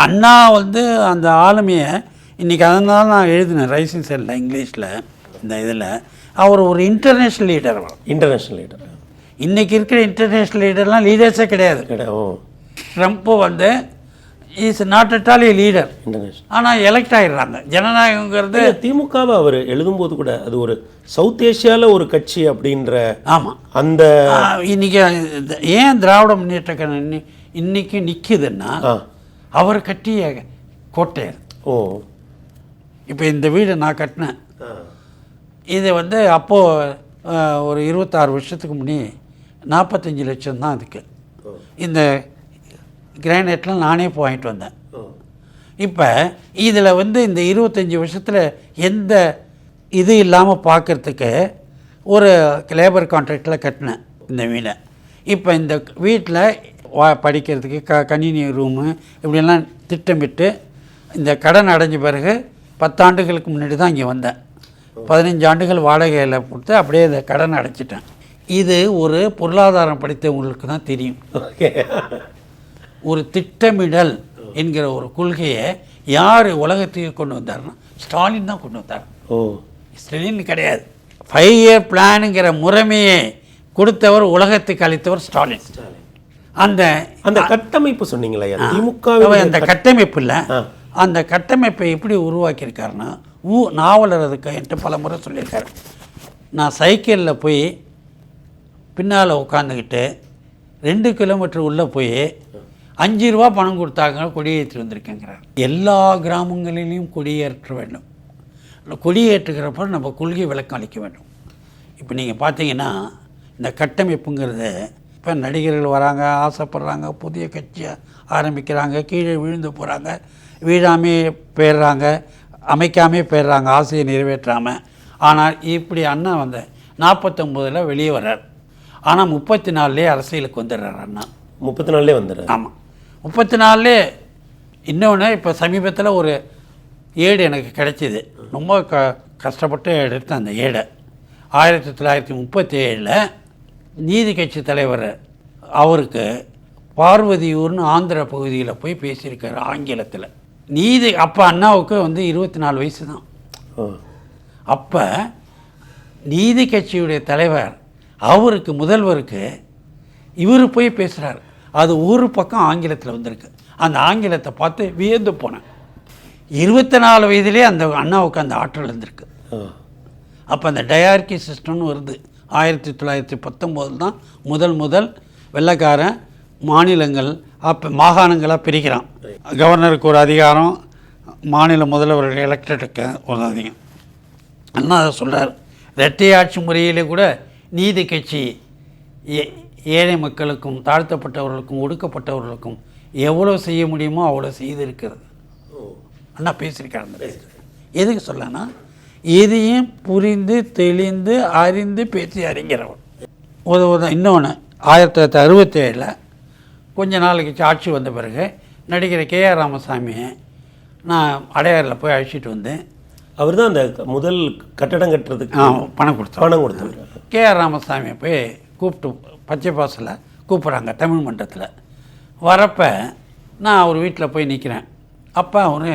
அண்ணா வந்து அந்த ஆளுமையை இன்றைக்கி அதனால நான் எழுதினேன் ரைசிங் செல்லில் இங்கிலீஷில் இந்த இதில். அவர் ஒரு இன்டர்நேஷ்னல் லீடர் இன்டர்நேஷ்னல் லீடர் இன்றைக்கி இருக்கிற இன்டர்நேஷ்னல் லீடர்லாம் லீடர்ஸே கிடையாது. கிடையாது ட்ரம்ப்பு வந்து is not at all a leader ஆனால் எலெக்ட் ஆகிடுறாங்க ஜனநாயகங்கிறது திமுகவை அவர் எழுதும்போது கூட அது ஒரு சவுத் ஏசியாவில் ஒரு கட்சி அப்படின்ற ஆமாம் அந்த இன்னைக்கு ஏன் திராவிட முன்னேற்ற இன்னி- இன்னைக்கு நிற்கிதுன்னா அவர் கட்டிய கோட்டை அது. ஓ. இப்போ இந்த வீடு நான் கட்டினேன். இது வந்து அப்போது ஒரு இருபத்தாறு வருஷத்துக்கு முன்னே நாற்பத்தஞ்சு லட்சம் தான் அதுக்கு. இந்த கிரானைட்லாம் நானே வாங்கிட்டு வந்தேன். இப்போ இதில் வந்து இந்த இருபத்தஞ்சி வருஷத்தில் எந்த இது இல்லாமல் பார்க்கறதுக்கு ஒரு லேபர் கான்ட்ராக்டில் கட்டினேன் இந்த வீடை. இப்போ இந்த வீட்டில் படிக்கிறதுக்கு க கணினி ரூமு இப்படியெல்லாம் திட்டமிட்டு இந்த கடன் அடைஞ்ச பிறகு பத்தாண்டுகளுக்கு முன்னாடி தான் இங்கே வந்தேன். பதினஞ்சு ஆண்டுகள் வாடகையில் கொடுத்து அப்படியே இந்த கடன் அடைச்சிட்டேன். இது ஒரு பொருளாதாரம் படித்தவங்களுக்கு தான் தெரியும். ஒரு திட்டமிடல் என்கிற ஒரு கொள்கையை யார் உலகத்துக்கு கொண்டு வந்தாருன்னா ஸ்டாலின் தான் கொண்டு வந்தார். ஓ. ஸ்டாலின் கிடையாது. ஃபைவ் இயர் பிளானுங்கிற முறைமையை கொடுத்தவர் உலகத்துக்கு அளித்தவர் ஸ்டாலின். அந்த அந்த கட்டமைப்பு சொன்னீங்களா திமுக அந்த கட்டமைப்பு இல்லை. அந்த கட்டமைப்பை எப்படி உருவாக்கியிருக்காருன்னா ஊ நாவலர் அதுக்கு என்கிட்ட பல முறை சொல்லியிருக்காரு. நான் சைக்கிளில் போய் பின்னால் உட்காந்துக்கிட்டு ரெண்டு கிலோமீட்டர் உள்ளே போய் அஞ்சு ரூபா பணம் கொடுத்தாங்க கொடியேற்றி வந்திருக்கேங்கிறார். எல்லா கிராமங்களிலையும் கொடியேற்ற வேண்டும். கொடியேற்றுகிறப்ப நம்ம கொள்கை விளக்கம் அளிக்க வேண்டும். இப்போ நீங்கள் பார்த்தீங்கன்னா இந்த கட்டமைப்புங்கிறது இப்போ நடிகர்கள் வராங்க ஆசைப்படுறாங்க புதிய கட்சியை ஆரம்பிக்கிறாங்க கீழே விழுந்து போகிறாங்க வீழாமே போயிடுறாங்க அமைக்காமே போயிடுறாங்க ஆசையை நிறைவேற்றாமல் ஆனால் இப்படி அண்ணா வந்து நாற்பத்தொம்போதில் வெளியே வர்றார். ஆனால் முப்பத்தி நாலுலேயே அரசியலுக்கு வந்துடுறார் அண்ணா. முப்பத்தி நாலுலே வந்துடுறாரு. ஆமாம் முப்பத்தி நாலுலே இன்னொன்று இப்போ சமீபத்தில் ஒரு ஏடு எனக்கு கிடைச்சிது. ரொம்ப க கஷ்டப்பட்டு எடுத்தேன் அந்த ஏடை. ஆயிரத்தி தொள்ளாயிரத்தி முப்பத்தி ஏழில் நீதி கட்சி தலைவர் அவருக்கு பார்வதியூர்னு ஆந்திர பகுதியில் போய் பேசியிருக்காரு ஆங்கிலத்தில். நீதி அப்போ அண்ணாவுக்கு வந்து இருபத்தி நாலு வயசு தான் ஓ அப்போ நீதி கட்சியுடைய தலைவர் அவருக்கு முதல்வருக்கு இவர் போய் பேசுகிறார் அது ஒரு பக்கம் ஆங்கிலத்தில் வந்திருக்கு. அந்த ஆங்கிலத்தை பார்த்து வியந்து போனேன். இருபத்தி நாலு வயதிலே அந்த அண்ணாவுக்கு அந்த ஆற்றல் இருந்திருக்கு அப்போ அந்த டயார்கி சிஸ்டம்னு வருது. ஆயிரத்தி தொள்ளாயிரத்தி பத்தொம்போதில் தான் முதல் முதல் வெள்ளைக்காரன் மாநிலங்கள் அப்போ மாகாணங்களாக பிரிக்கிறான். கவர்னருக்கு ஒரு அதிகாரம் மாநில முதல்வர் எலெக்டடுக்கு ஒரு அதிகம். அண்ணா அதை சொல்கிறார் இரட்டையாட்சி முறையிலே கூட நீதி கட்சி ஏழை மக்களுக்கும் தாழ்த்தப்பட்டவர்களுக்கும் ஒடுக்கப்பட்டவர்களுக்கும் எவ்வளோ செய்ய முடியுமோ அவ்வளோ செய்திருக்கிறது. அண்ணா பேசியிருக்காரு. எதுக்கு சொல்லனா எதையும் புரிந்து தெளிந்து அறிந்து பேசி அறிஞரவர் ஒரு ஒரு இன்னொன்று ஆயிரத்தி தொள்ளாயிரத்தி அறுபத்தேழில் கொஞ்ச நாளைக்கு ஆட்சி வந்த பிறகு நடிகர் கே ஆர் ராமசாமியை நான் அடையாறில் போய் அழைச்சிட்டு வந்தேன். அவர் தான் அந்த முதல் கட்டடம் கட்டுறதுக்கு பணம் கொடுத்தேன் பணம் கொடுத்தவர். கே ஆர் ராமசாமியை போய் கூப்பிட்டு பச்சை பாசில் கூப்பிட்றாங்க தமிழ் மன்றத்தில். வரப்ப நான் அவர் வீட்டில் போய் நிற்கிறேன் அப்போ அவர்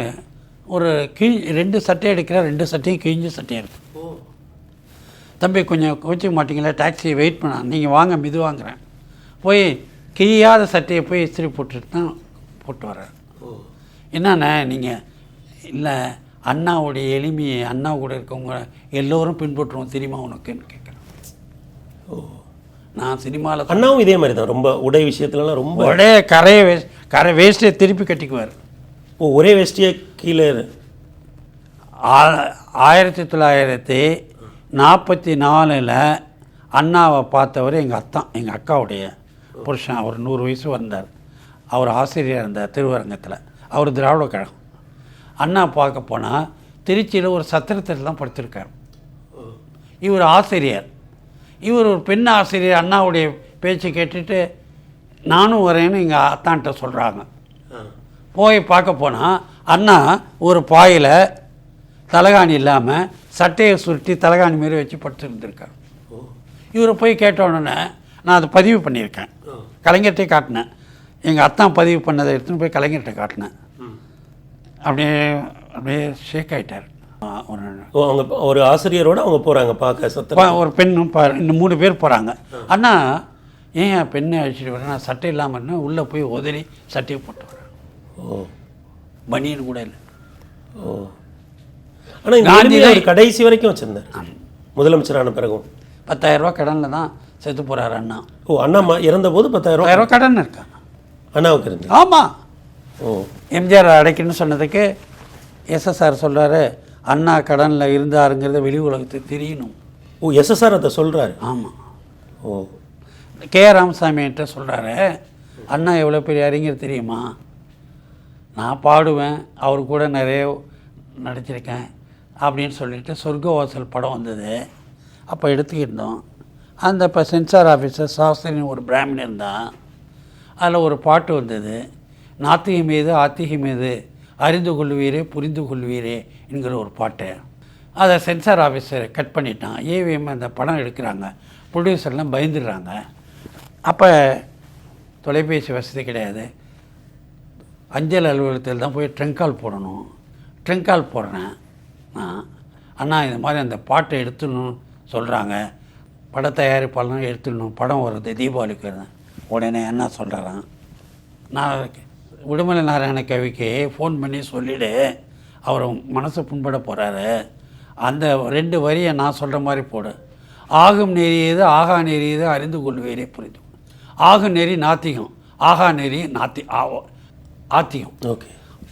ஒரு கீ ரெண்டு சட்டை எடுக்கிறேன் ரெண்டு சட்டையும் கிழிஞ்ச சட்டையும் இருக்கு. தம்பி கொஞ்சம் கோச்சிக்க மாட்டீங்களா டாக்ஸியை வெயிட் பண்ண நீங்கள் வாங்க மிது வாங்குறேன். போய் கிழியாத சட்டையை போய் இஸ்திரி போட்டுட்டு தான் போட்டு வர்றார் என்னண்ணே நீங்கள் இல்லை அண்ணாவுடைய எளிமையை அண்ணா கூட இருக்கவங்க எல்லோரும் பின்பற்றுவோம் தெரியுமா உனக்குன்னு கேட்குறேன். நான் சினிமாவில் அண்ணாவும் இதே மாதிரி தான் ரொம்ப உடை விஷயத்துலலாம் ரொம்ப ஒரே கரையை வேஸ்ட் கரை வேஸ்ட்டை திருப்பி கட்டிக்குவார். இப்போ ஒரே வேஷ்டியே கீழே ஆ- ஆயிரத்தி தொள்ளாயிரத்தி நாற்பத்தி நாலில் அண்ணாவை பார்த்தவர் எங்கள் அத்தான் எங்கள் அக்காவுடைய புருஷன். அவர் நூறு வயசு வந்தார். அவர் ஆசிரியர் இருந்தார் திருவரங்கத்தில். அவர் திராவிட கழகம். அண்ணா பார்க்க போனால் திருச்சியில் ஒரு சத்திரத்தில் தான் படுத்திருக்கார். இவர் ஆசிரியர். இவர் ஒரு பெண் ஆசிரியர். அண்ணாவுடைய பேச்சு கேட்டுட்டு நானும் வரேன்னு எங்கள் அத்தான்கிட்ட சொல்கிறாங்க போய் பார்க்க போனால் அண்ணா ஒரு பாயில் தலகாணி இல்லாமல் சட்டையை சுருட்டி தலகாணி மாரி வச்சு படுத்துருந்துருக்கார் இவரை போய் கேட்ட உடனே நான் அதை பதிவு பண்ணியிருக்கேன். கலைஞர்கிட்டே காட்டினேன். எங்கள் அத்தான் பதிவு பண்ணதை எடுத்துன்னு போய் கலைஞர்கிட்ட காட்டினேன். அப்படியே அப்படியே ஷேக் ஆயிட்டார். ஆ, ஒரு ஓ அவங்க ஒரு ஆசிரியரோட அவங்க போறாங்க பார்க்க சத்திரம் பா- ஒரு பெண்ணும் இன்னும் மூணு பேர் போகிறாங்க அண்ணா ஏன் பெண்ணை அழைச்சிட்டு வரேன் நான் சட்டை இல்லாமல் உள்ளே போய் உதறி சட்டையை போட்டு வரேன் ஓ. பனியன் கூட இல்லை. ஓ. ஆனா இந்த காந்தி கடைசி வரைக்கும் வச்சிருந்தார். முதலமைச்சரான பிறகும். பத்தாயிரரூபா கடனில் தான் செத்து போகிறாரு அண்ணா. ஓ அண்ணா இறந்தபோது பத்தாயிரம் ரூபாய். பத்தாயிரரூபா கடன் இருக்காங்க அண்ணாவுக்கு இருந்து. ஆமாம் ஓ. எம்ஜிஆர் அடைக்கணும்னு சொன்னதுக்கு எஸ்எஸ்ஆர் சொல்றாரு அண்ணா கடனில் இருந்தாருங்கிறத வெளி உலகத்துக்கு தெரியணும். ஓ எஸ்எஸ்ஆர் அதை சொல்றாரு. ஆமாம் ஓ. கே ராமசாமி என்கிட்ட சொல்கிறாரு அண்ணா எவ்வளோ பெரிய அறிஞர் தெரியுமா? நான் பாடுவேன் அவர் கூட நிறைய நடிச்சிருக்கேன் அப்படின்னு சொல்லிட்டு சொர்க்கவாசல் படம் வந்தது. அப்போ எடுத்துக்கிட்டோம். அந்த இப்போ சென்சார் ஆஃபீஸர் சாஸ்திரின்னு ஒரு பிராமணன் இருந்தான். அதில் ஒரு பாட்டு வந்தது. நாத்திகம் மீது ஆத்திகம் மீது அறிந்து கொள்வீரே புரிந்து கொள்வீரே என்கிற ஒரு பாட்டு. அதை சென்சார் ஆஃபீஸர் கட் பண்ணிட்டான். ஏவிஎம் அந்த படம் எடுக்கிறாங்க. ப்ரொடியூசர்லாம் பயந்துடுறாங்க. அப்போ தொலைபேசி வசதி கிடையாது. அஞ்சல் அலுவலகத்தில் தான் போய் ட்ரெங்கால் போடணும். ட்ரெங்கால் போடுறேன். நான் அண்ணா இந்த மாதிரி அந்த பாட்டை எடுத்துடணும் சொல்கிறாங்க பட தயாரிப்பாளரும் எடுத்துடணும். படம் வருது தீபாவளிக்கு வருது. உடனே என்ன சொல்கிறான் நான் உடுமலை விடுமலை நாராயண கவிக்கு ஃபோன் பண்ணி சொல்லிவிடு அவர் மனசு புண்பட போகிறாரு அந்த ரெண்டு வரியை நான் சொல்கிற மாதிரி போடு. ஆகும் நெறியது ஆகா நெறியது அறிந்து கொள்வீரே புரிந்து ஆகும் நெறி நாத்திகம் ஆகா நெறி நாத்தி ஆவோ ஆத்திகம். ஓகே.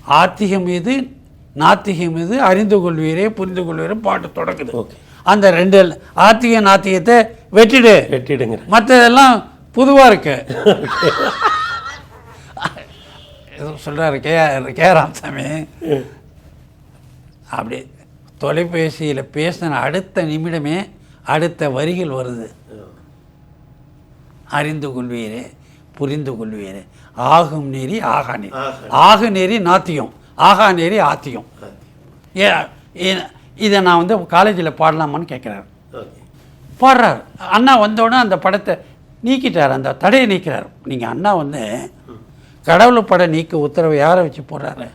ஆத்திகம் இது நாத்திகம் இது அறிந்து கொள்வீரே புரிந்து கொள்வீரே பாட்டு தொடங்குது. ஓகே. அந்த ரெண்டு ஆத்திக நாத்திகத்தை வெட்டிடு. வெட்டிடுங்க. மற்றதெல்லாம் புதுவாக இருக்கு. சொல்கிறாரு கே கே ராமசாமி. அப்படி தொலைபேசியில் பேசின அடுத்த நிமிடமே அடுத்த வரிகள் வருது. அறிந்து கொள்வீரே புரிந்து கொள்வீரே. ஆகும் நெறி ஆகா நெறி ஆகு நெறி நாத்தியம் ஆகா நெறி ஆத்தியம். இதை நான் வந்து காலேஜில் பாடலாமான்னு கேட்குறாரு. பாடுறாரு. அண்ணா வந்தோடனே அந்த படத்தை நீக்கிட்டார். அந்த தடையை நீக்கிறார். நீங்கள் அண்ணா வந்து கடவுள் படம் நீக்க உத்தரவை யாரை வச்சு போடுறாரு?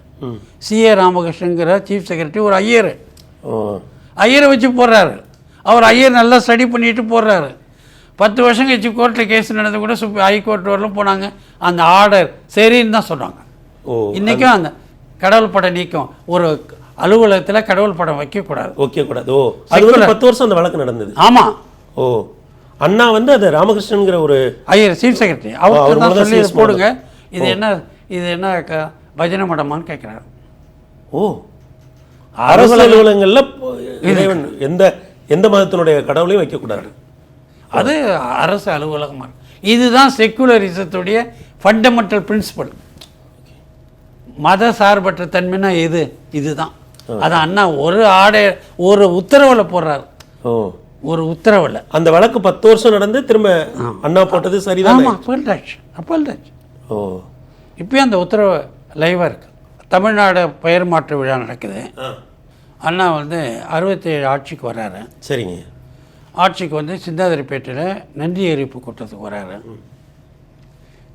சிஏ ராமகிருஷ்ணங்கிற சீஃப் செக்ரட்டரி ஒரு ஐயர். ஓ. ஐயரை வச்சு போடுறாரு. அவர் ஐயர் நல்லா ஸ்டடி பண்ணிட்டு போடுறாரு. பத்து வருஷம் கழிச்சு கோர்ட்டில் கேஸ் நடந்து கூட சுப் ஹைகோர்ட் வரலாம் போனாங்க. அந்த ஆர்டர் சரின்னு தான் சொன்னாங்க. இன்றைக்கும் அந்த கடவுள் படம் நீக்கம். ஒரு அலுவலகத்தில் கடவுள் படம் வைக்கக்கூடாது. ஓகே கூடாது ஓ அது பத்து வருஷம் அந்த வழக்கு நடந்தது. ஆமாம் ஓ அண்ணா வந்து அது ராமகிருஷ்ணன்கிற ஒரு ஐயர் சீஃப் செக்ரட்டரி அவர் தான் சொல்லி போடுங்க. இது என்ன இது என்ன பஜனை மடமான்னு கேட்குறாரு ஓ அரசு அலுவலகங்கள்ல எந்த எந்த மதத்தினுடைய கடவுளையும் வைக்கக்கூடாது. அது அரசு அலுவலகமாக. இதுதான் செக்குலரிசத்துடைய ஃபண்டமெண்டல் பிரின்சிபல் மத சார்பற்ற தன்மைனா எது? இதுதான். அது அண்ணா ஒரு ஆடை ஒரு உத்தரவில் போடுறாரு. ஓ. ஒரு உத்தரவில். அந்த வழக்கு பத்து வருஷம் நடந்து திரும்ப அண்ணா போட்டது சரிதான்? ஆமாம் அப்பல்டாச்சு அப்பல்டாச்சு ஓ. இப்பயும் அந்த உத்தரவு லைவாக இருக்கு. தமிழ்நாடு பெயர் மாற்று விழா நடக்குது. அண்ணா வந்து அறுபத்தேழு ஆட்சிக்கு வராரு சரிங்க. ஆட்சிக்கு வந்து சிந்தாதிரிப்பேட்டையில் நன்றி அறிவிப்பு கூட்டத்துக்கு வராரு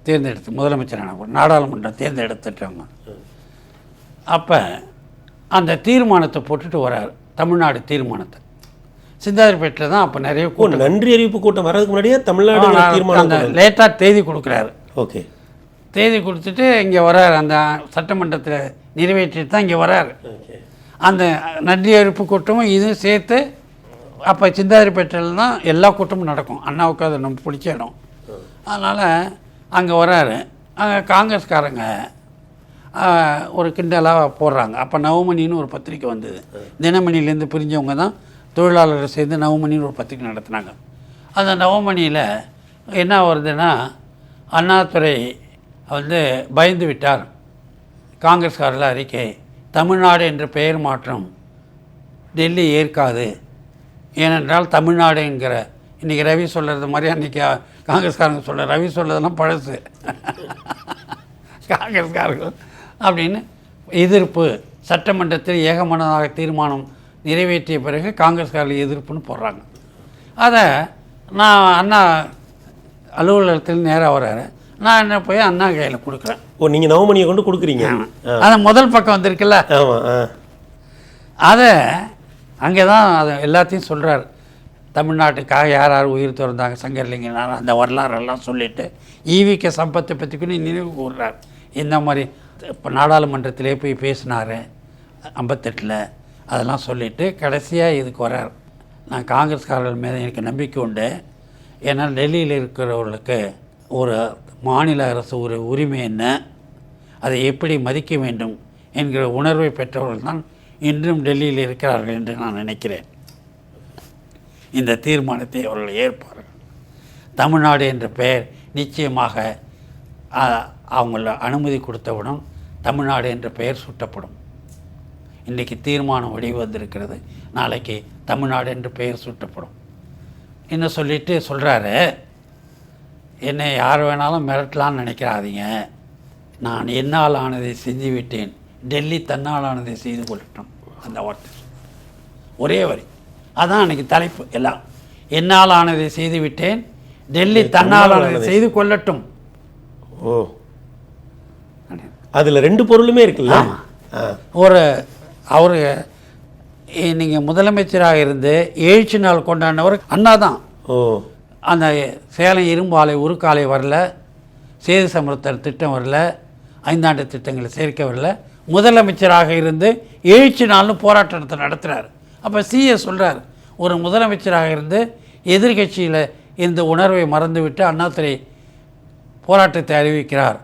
தேர்ந்தெடுத்து முதலமைச்சரான நாடாளுமன்றம் தேர்ந்தெடுத்துட்டாங்க அப்போ அந்த தீர்மானத்தை போட்டுட்டு வராரு. தமிழ்நாடு தீர்மானத்தை. சிந்தாதிரிப்பேட்டில் தான் அப்போ நிறைய ஓ நன்றி அறிவிப்பு கூட்டம் வர்றதுக்கு முன்னாடியே தமிழ்நாடு அந்த லேட்டாக தேதி கொடுக்குறாரு. ஓகே. தேதி கொடுத்துட்டு இங்கே வராரு. அந்த சட்டமன்றத்தில் நிறைவேற்றிட்டு தான் இங்கே வராரு. அந்த நன்றி அறிவிப்பு கூட்டமும் இதுவும் சேர்த்து அப்போ சிந்தாதிரிப்பேட்டையில் தான் எல்லா கூட்டமும் நடக்கும். அண்ணாவுக்கு அது நம்ம பிடிச்ச இடம். அதனால் அங்கே வராரு. அங்கே காங்கிரஸ்காரங்க ஒரு கிண்டலாக போடுறாங்க. அப்போ நவமணின்னு ஒரு பத்திரிக்கை வந்தது. தினமணிலேருந்து பிரிஞ்சவங்க தான் தொழிலாளர்கள் சேர்ந்து நவமணின்னு ஒரு பத்திரிக்கை நடத்துனாங்க. அந்த நவமணியில் என்ன வருதுன்னா அண்ணாதுரை வந்து பயந்து விட்டார். காங்கிரஸ்காரர்கள் அறிக்கை தமிழ்நாடு என்ற பெயர் மாற்றம் டெல்லி ஏற்காது. ஏனென்றால் தமிழ்நாடு என்கிற இன்றைக்கி ரவி சொல்கிறது மாதிரி அன்றைக்கி காங்கிரஸ்காரங்க சொல்ல ரவி சொல்கிறதெல்லாம் பழசு. காங்கிரஸ்காரர்கள் அப்படின்னு எதிர்ப்பு சட்டமன்றத்தில் ஏகமனதாக தீர்மானம் நிறைவேற்றிய பிறகு காங்கிரஸ்காரர்கள் எதிர்ப்புன்னு போடுறாங்க. அதை நான் அண்ணா அலுவலகத்தில் நேராக வர்றாரு. நான் என்ன போய் அண்ணா கையில் கொடுக்குறேன். ஓ நீங்கள் நவமணியை கொண்டு கொடுக்குறீங்க? ஆ. அந்த முதல் பக்கம் வந்திருக்குல்ல? அதை அங்கே தான் அதை எல்லாத்தையும் சொல்கிறார் தமிழ்நாட்டுக்காக யார் யார் உயிர் திறந்தாங்க? சங்கரலிங்கனார் அந்த வரலாறெல்லாம் சொல்லிவிட்டு ஈவிக்க சம்பத்தை பற்றி கூட நினைவு கூறுறார் இந்த மாதிரி இப்போ நாடாளுமன்றத்திலே போய் பேசினார் ஐம்பத்தெட்டில் அதெல்லாம் சொல்லிவிட்டு கடைசியாக இதுக்கு வரார் நான் காங்கிரஸ்காரர்கள் மீது எனக்கு நம்பிக்கை உண்டு. ஏன்னா டெல்லியில் இருக்கிறவர்களுக்கு ஒரு மாநில அரசு ஒரு உரிமை என்ன? அதை எப்படி மதிக்க வேண்டும்? என்கிற உணர்வை பெற்றவர்கள் தான் இன்றும் டெல்லியில் இருக்கிறார்கள் என்று நான் நினைக்கிறேன். இந்த தீர்மானத்தை அவர்கள் ஏற்பார்கள். தமிழ்நாடு என்ற பெயர் நிச்சயமாக அவங்கள அனுமதி கொடுத்தவுடன் தமிழ்நாடு என்ற பெயர் சூட்டப்படும். இன்றைக்கு தீர்மானம் வழி வந்திருக்கிறது நாளைக்கு தமிழ்நாடு என்று பெயர் சூட்டப்படும். என்ன சொல்லிட்டு சொல்கிறாரு என்னை யார் வேணாலும் மிரட்டலான்னு நினைக்கிறாதீங்க நான் என்னால் ஆனதை செஞ்சுவிட்டேன். டெல்லி தன்னால் ஆனதை செய்து கொள்ளட்டும் அந்த வார்த்தை. ஒரே வரி. அதான் அன்னைக்கு தலைப்பு. எல்லாம் என்னால் ஆனதை செய்து விட்டேன் டெல்லி தன்னால் ஆனதை செய்து கொள்ளட்டும். ஓ. அதில் ரெண்டு பொருளுமே இருக்குல்ல? ஒரு அவர் நீங்கள் முதலமைச்சராக இருந்து எழுச்சி நாள் கொண்டாடினவர் அண்ணா தான் ஓ. அந்த சேலம் இரும்பு ஆலை உருக்காலை வரல சேது சமர்த்தர் திட்டம் வரல ஐந்தாண்டு திட்டங்களை சேர்க்க வரல முதலமைச்சராக இருந்து எழுச்சி நாள்னு போராட்டத்தை நடத்துகிறார் அப்போ சிஏ சொல்கிறார் ஒரு முதலமைச்சராக இருந்து எதிர்க்கட்சியில் இந்த உணர்வை மறந்துவிட்டு அண்ணாதுரை போராட்டத்தை அறிவிக்கிறார்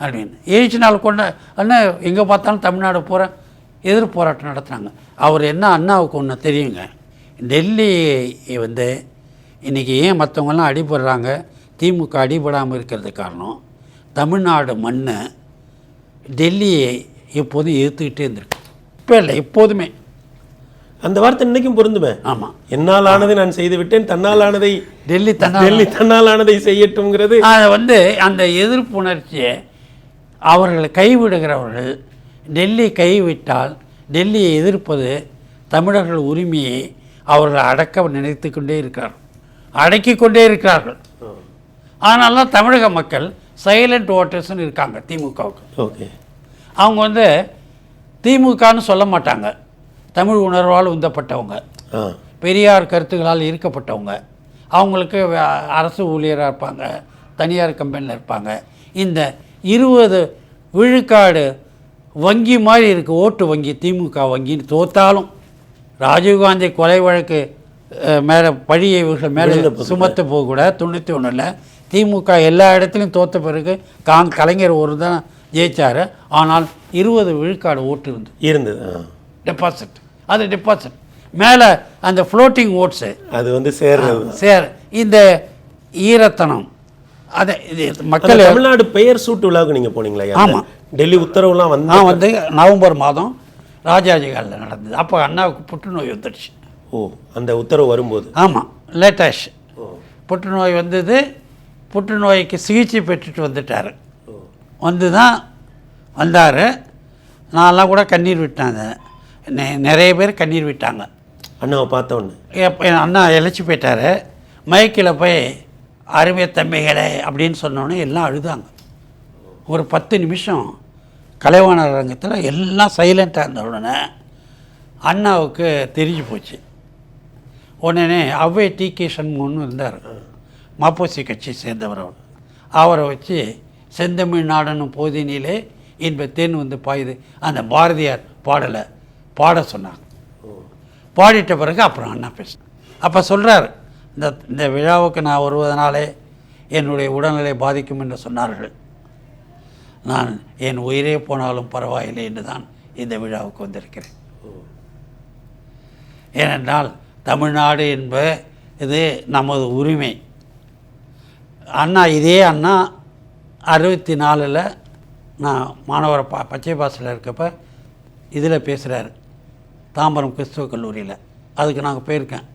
அப்படின்னு. எழுச்சி நாள் கொண்ட அண்ணா எங்கே பார்த்தாலும் தமிழ்நாடு பூரா எதிர் போராட்டம் நடத்துனாங்க அவர் என்ன அண்ணாவுக்கு ஒன்று தெரியுங்க? டெல்லி வந்து இன்றைக்கி ஏன் மற்றவங்கெல்லாம் அடிபடுறாங்க? திமுக அடிபடாமல் இருக்கிறது காரணம் தமிழ்நாடு மண்ணை டெல்லியை எப்போதும் எதிர்த்துக்கிட்டே இருந்திருக்கு. இப்போ இல்லை எப்போதுமே. அந்த வார்த்தை இன்னைக்கும் பொருந்துமே? ஆமாம் என்னால் ஆனதை நான் செய்து விட்டேன் தன்னால் ஆனதை டெல்லி தன்னா டெல்லி தன்னால் ஆனதை செய்யட்டும்ங்கிறது. அதை வந்து அந்த எதிர்ப்பு உணர்ச்சியை அவர்கள் கைவிடுகிறவர்கள் டெல்லி கைவிட்டால் டெல்லியை எதிர்ப்பது தமிழர்கள் உரிமையை அவர்கள் அடக்க நினைத்து கொண்டே இருக்கிறார்கள். அடக்கி கொண்டே இருக்கிறார்கள். அதனால தான் தமிழக மக்கள் சைலண்ட் ஓட்டர்ஸ்னு இருக்காங்க திமுகவுக்கு. ஓகே. அவங்க வந்து திமுகன்னு சொல்ல மாட்டாங்க. தமிழ் உணர்வால் உந்தப்பட்டவங்க. பெரியார் கருத்துக்களால் ஈர்க்கப்பட்டவங்க. அவங்களுக்கு அரசு ஊழியராக இருப்பாங்க. தனியார் கம்பெனியில் இருப்பாங்க. இந்த இருபது விழுக்காடு வங்கி மாதிரி இருக்குது ஓட்டு வங்கி திமுக வங்கின்னு தோத்தாலும். ராஜீவ்காந்தி கொலை வழக்கு மேலே பழியை இவர்கள் மேலே சுமத்த போக கூட தொண்ணூற்றி ஒன்றில் திமுக எல்லா இடத்துலையும் தோத்த பிறகு காங் கலைஞர் ஒரு தான் ஜெயிச்சார். ஆனால் இருபது விழுக்காடு ஓட்டு இருந்தது. இருந்தது டெபாசிட் அது டெபாசிட் மேலே அந்த ஃப்ளோட்டிங் ஓட்ஸு அது வந்து சேர்றது. சேர். இந்த ஈரத்தனம். அதை இது மக்கள் தமிழ்நாடு பெயர் சூட்டு விழாவுக்கு நீங்க போனீங்களா? ஐயா? ஆமா. டெல்லி உத்தரவுலாம் வந்து நான் வந்து நவம்பர் மாதம் ராஜாஜி காலில் நடந்தது. அப்போ அண்ணாவுக்கு புற்றுநோய் வந்துடுச்சு. ஓ அந்த உத்தரவு வரும்போது. ஆமாம் லேட்டாஷ் புற்றுநோய் வந்தது. புற்றுநோய்க்கு சிகிச்சை பெற்றுட்டு வந்துட்டார். வந்து தான் வந்தார். நான்லாம் கூட கண்ணீர் விட்டாங்க. நெ- நிறைய பேர் கண்ணீர் விட்டாங்க. அண்ணாவை பார்த்த உடனே. எப்போ என் அண்ணா இழைச்சி போயிட்டார். மைக்கில் போய் அருமை தம்பிகளே அப்படின்னு சொன்னோன்னே எல்லாம் அழுதாங்க. ஒரு பத்து நிமிஷம் கலைவாணர் ரங்கத்தில் எல்லாம் சைலண்ட்டாக இருந்த உடனே அண்ணாவுக்கு தெரிஞ்சு போச்சு. உடனே அவ்வை டி கே சண்முகன்னு இருந்தார். மாப்போசி கட்சியை சேர்ந்தவர் அவர். அவரை வச்சு செந்தமிழ் நாடனும் போதினிலே இன்ப தேன் வந்து பாயுது. அந்த பாரதியார் பாடலை பாட சொன்னாங்க. பாடிட்ட பிறகு அப்புறம் அண்ணா பேசினேன் அப்போ சொல்கிறார் இந்த இந்த விழாவுக்கு நான் வருவதனாலே என்னுடைய உடல்நிலை பாதிக்கும் என்று சொன்னார்கள். நான் என் உயிரே போனாலும் பரவாயில்லை என்று தான் இந்த விழாவுக்கு வந்திருக்கிறேன். ஏனென்றால் தமிழ்நாடு என்ப இது நமது உரிமை. அண்ணா இதே அண்ணா அறுபத்தி நாலில் நான் மாணவர் பா பச்சை பாசில் இருக்கப்ப இதில் பேசுகிறாரு தாம்பரம் கிறிஸ்துவ கல்லூரியில். அதுக்கு நாங்கள் போயிருக்கேன்.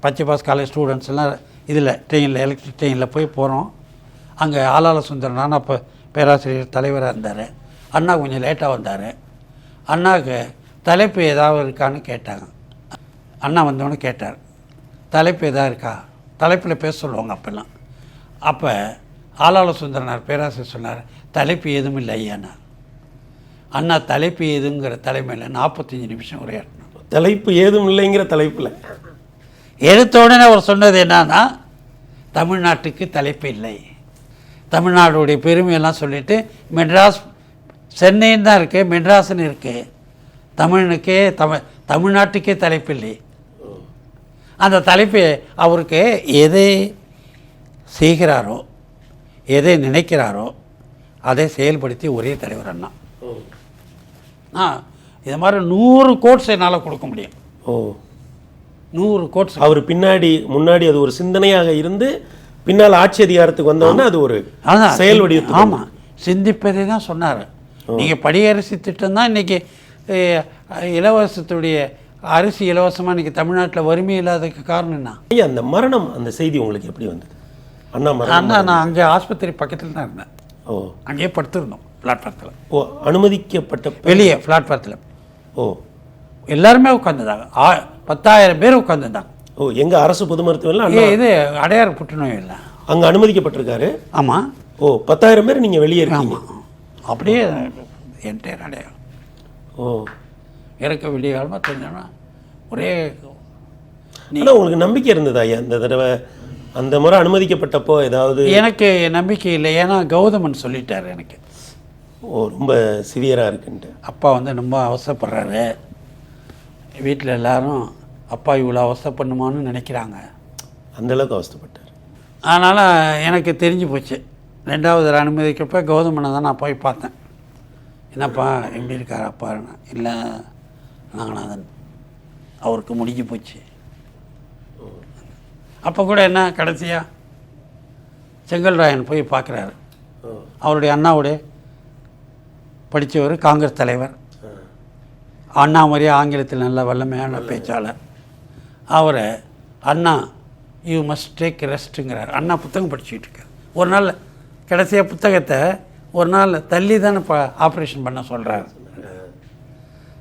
பச்சை பாஸ் காலேஜ் ஸ்டூடெண்ட்ஸ் எல்லாம் இதில் ட்ரெயினில் எலக்ட்ரிக் ட்ரெயினில் போய் போகிறோம் அங்கே ஆலால சுந்தரனான அப்போ பேராசிரியர் தலைவராக இருந்தார். அண்ணா கொஞ்சம் லேட்டாக வந்தார். அண்ணாவுக்கு தலைப்பு ஏதாவது இருக்கான்னு கேட்டாங்க. அண்ணா வந்தோடனே கேட்டார். தலைப்பு எதாவது இருக்கா? தலைப்பில் பேச சொல்லுவாங்க அப்போல்லாம். அப்போ ஆளாள சுந்தரனார் பேராசிரியர் சொன்னார் தலைப்பு எதுவும் இல்லை ஐயானார் அண்ணா தலைப்பு எதுங்கிற தலைமையில் நாற்பத்தஞ்சு நிமிஷம் உரையாடினார் தலைப்பு ஏதும் இல்லைங்கிற தலைப்பில். எடுத்த உடனே அவர் சொன்னது என்னன்னா தமிழ்நாட்டுக்கு தலைப்பு இல்லை. தமிழ்நாடுடைய பெருமையெல்லாம் சொல்லிட்டு மெட்ராஸ் சென்னைன்னு தான் இருக்குது மெட்ராஸ்னு இருக்குது தமிழனுக்கே தமிழ் தமிழ்நாட்டுக்கே தலைப்பு இல்லை. அந்த தலைப்பு அவருக்கு எதை செய்கிறாரோ எதை நினைக்கிறாரோ அதை செயல்படுத்தி ஒரே தலைவர் அண்ணா. ஆ இது மாதிரி நூறு கோட்ஸ் என்னால் கொடுக்க முடியும். ஓ. நூறு கோட்ஸ். அவர் பின்னாடி முன்னாடி அது ஒரு சிந்தனையாக இருந்து பின்னால் ஆட்சி அதிகாரத்துக்கு வந்தவொடனே அது ஒரு செயல் வடிவத்துக்கு ஆமாம் சிந்திப்பதை தான் சொன்னார். நீங்கள் படியரசி திட்டம் தான் இன்றைக்கி இலவசத்துடைய அரிசி இலவசமாக இன்றைக்கி தமிழ்நாட்டில் வறுமை இல்லாததுக்கு காரணம் என்ன? ஐயா அந்த மரணம் அந்த செய்தி உங்களுக்கு எப்படி வந்தது? அண்ணா அண்ணா நான் அங்கே ஆஸ்பத்திரி பக்கத்தில் தான் இருந்தேன். ஓ. அங்கேயே படுத்திருந்தோம் பிளாட்ஃபாரத்தில் ஓ அனுமதிக்கப்பட்ட வெளியே பிளாட்ஃபாரத்தில் ஓ. எல்லாருமே உட்காந்துருந்தாங்க ஆ பத்தாயிரம் பேர் உட்காந்துருந்தாங்க ஓ எங்க அரசு பொது மருத்துவமனையில் அண்ணா? இது அடையாறு புற்றுநோய் இல்லை. அங்க அனுமதிக்கப்பட்டிருக்காரு? ஆமாம் ஓ பத்தாயிரம் பேர் நீங்க வெளியே இருக்கீங்க. அப்படியே என்டையர் அடையாளம் ஓ. இறக்க வெளிய காலமாக தெரிஞ்சோன்னா ஒரே ஆனா உங்களுக்கு நம்பிக்கை இருந்ததா ஐயா? இந்த தடவை அந்த முறை அனுமதிக்கப்பட்டப்போ ஏதாவது எனக்கு நம்பிக்கை இல்லை. ஏன்னா கௌதமன் சொல்லிட்டார் எனக்கு. ஓ ரொம்ப சிவியரா இருக்குன்ட்டு. அப்பா வந்து ரொம்ப அவசரப்படுறாரு. வீட்டில் எல்லாரும் அப்பா இவ்வளோ அவசரப்பண்ணுமான்னு நினைக்கிறாங்க. அந்த அளவுக்கு அவஸ்தைப்பட்டார். அதனால் எனக்கு தெரிஞ்சு போச்சு. ரெண்டாவது அனுமதிக்கப்ப கௌதமனை தான் நான் போய் பார்த்தேன். என்னப்பா எப்படி இருக்கார் அப்பான்னு? இல்லை நாகநாதன். அவருக்கு முடிஞ்சு போச்சு. அப்போ கூட என்ன கடைசியாக செங்கல்ராயன் போய் பார்க்குறாரு அவருடைய அண்ணாவுடைய படித்தவர் காங்கிரஸ் தலைவர். அண்ணா மாதிரியே ஆங்கிலத்தில் நல்ல வல்லமையான பேச்சாளர். அவரை அண்ணா யூ மஸ்ட் டேக் ரெஸ்ட்டுங்கிறார் அண்ணா புத்தகம் படிச்சுக்கிட்டு இருக்கார். ஒரு நாள் கடைசியாக புத்தகத்தை ஒரு நாள் தள்ளி தானே இப்போ ஆப்ரேஷன் பண்ண சொல்கிறாரு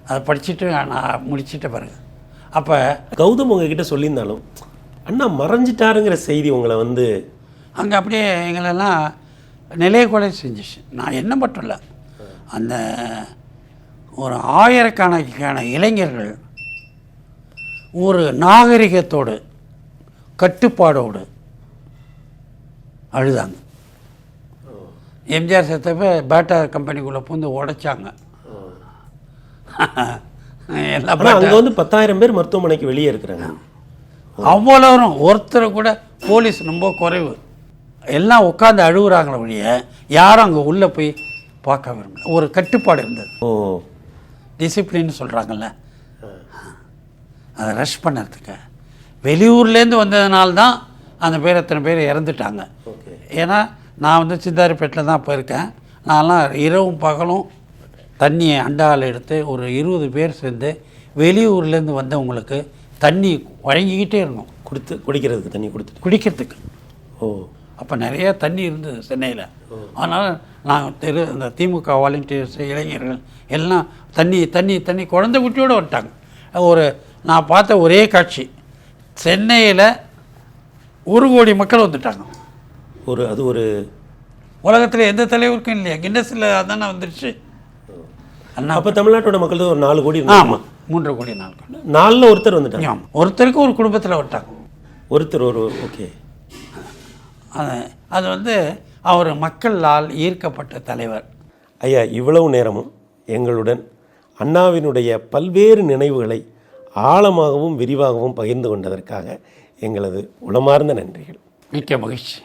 அதை படிச்சுட்டு நான் முடிச்சிட்ட பாருங்க அப்போ கௌதம் உங்ககிட்ட சொல்லியிருந்தாலும் அண்ணா மறைஞ்சிட்டாருங்கிற செய்தி உங்களை வந்து அங்கே அப்படியே எங்களெல்லாம் நிலைய கொலை செஞ்சிச்சு. நான் என்ன மட்டும் இல்லை. அந்த ஒரு ஆயிரக்கணக்கான இளைஞர்கள் ஒரு நாகரிகத்தோடு கட்டுப்பாடோடு அழுதாங்க. எம்ஜிஆர் செத்தப்ப பேட்டா கம்பெனிக்குள்ளே பூந்து உடைச்சாங்க. எல்லா ஆனா அங்க வந்து பத்தாயிரம் பேர் மருத்துவமனைக்கு வெளியே இருக்கிறாங்க. அவ்வளோரும் ஒருத்தரை கூட போலீஸ் ரொம்ப குறைவு. எல்லாம் உட்காந்து அழுகுறாங்களே ஒழிய யாரும் அங்கே உள்ளே போய் பார்க்க விரும்பல ஒரு கட்டுப்பாடு இருந்தது. ஓ. டிசிப்ளின்னு சொல்கிறாங்கல்ல அதை ரஷ் பண்ணுறதுக்கு. வெளியூர்லேருந்து வந்ததுனால தான் அந்த பேர் எத்தனை பேர் இறந்துட்டாங்க. ஏன்னா நான் வந்து சிந்தாரிப்பேட்டில் தான் போயிருக்கேன். நான்லாம் இரவும் பகலும் தண்ணியை அண்டாவில் எடுத்து ஒரு இருபது பேர் சேர்ந்து வெளியூர்லேருந்து வந்தவங்களுக்கு தண்ணி வழங்கிக்கிட்டே இருந்தோம். கொடுத்து குடிக்கிறதுக்கு தண்ணி கொடுத்துட்டு. குடிக்கிறதுக்கு. ஓ. அப்போ நிறைய தண்ணி இருந்தது சென்னையில். அதனால் நாங்கள் தெரு இந்த திமுக வாலண்டியர்ஸ் இளைஞர்கள் எல்லாம் தண்ணி தண்ணி தண்ணி குழந்தை குட்டியோடு வந்துட்டாங்க. ஒரு நான் பார்த்த ஒரே காட்சி. சென்னையில் ஒரு கோடி மக்கள் வந்துட்டாங்க. ஒரு அது ஒரு உலகத்தில் எந்த தலைவருக்கும் இல்லையா? கின்னஸில் அதானே வந்துருச்சு. அண்ணா அப்ப தமிழ்நாட்டோட மக்கள் ஒரு நாலு கோடி. ஆமாம் மூன்றரை கோடி நாலு கோடி நாலுல ஒருத்தர் வந்துட்டாங்க. ஆமாம் ஒருத்தருக்கு ஒரு குடும்பத்தில் விட்டாங்க ஒருத்தர் ஒரு ஓகே. அது அது வந்து அவர் மக்களால் ஈர்க்கப்பட்ட தலைவர். ஐயா இவ்வளவு நேரமும் எங்களுடன் அண்ணாவினுடைய பல்வேறு நினைவுகளை ஆழமாகவும் விரிவாகவும் பகிர்ந்து கொண்டதற்காக எங்களது உளமார்ந்த நன்றிகள். மிக்க மகிழ்ச்சி.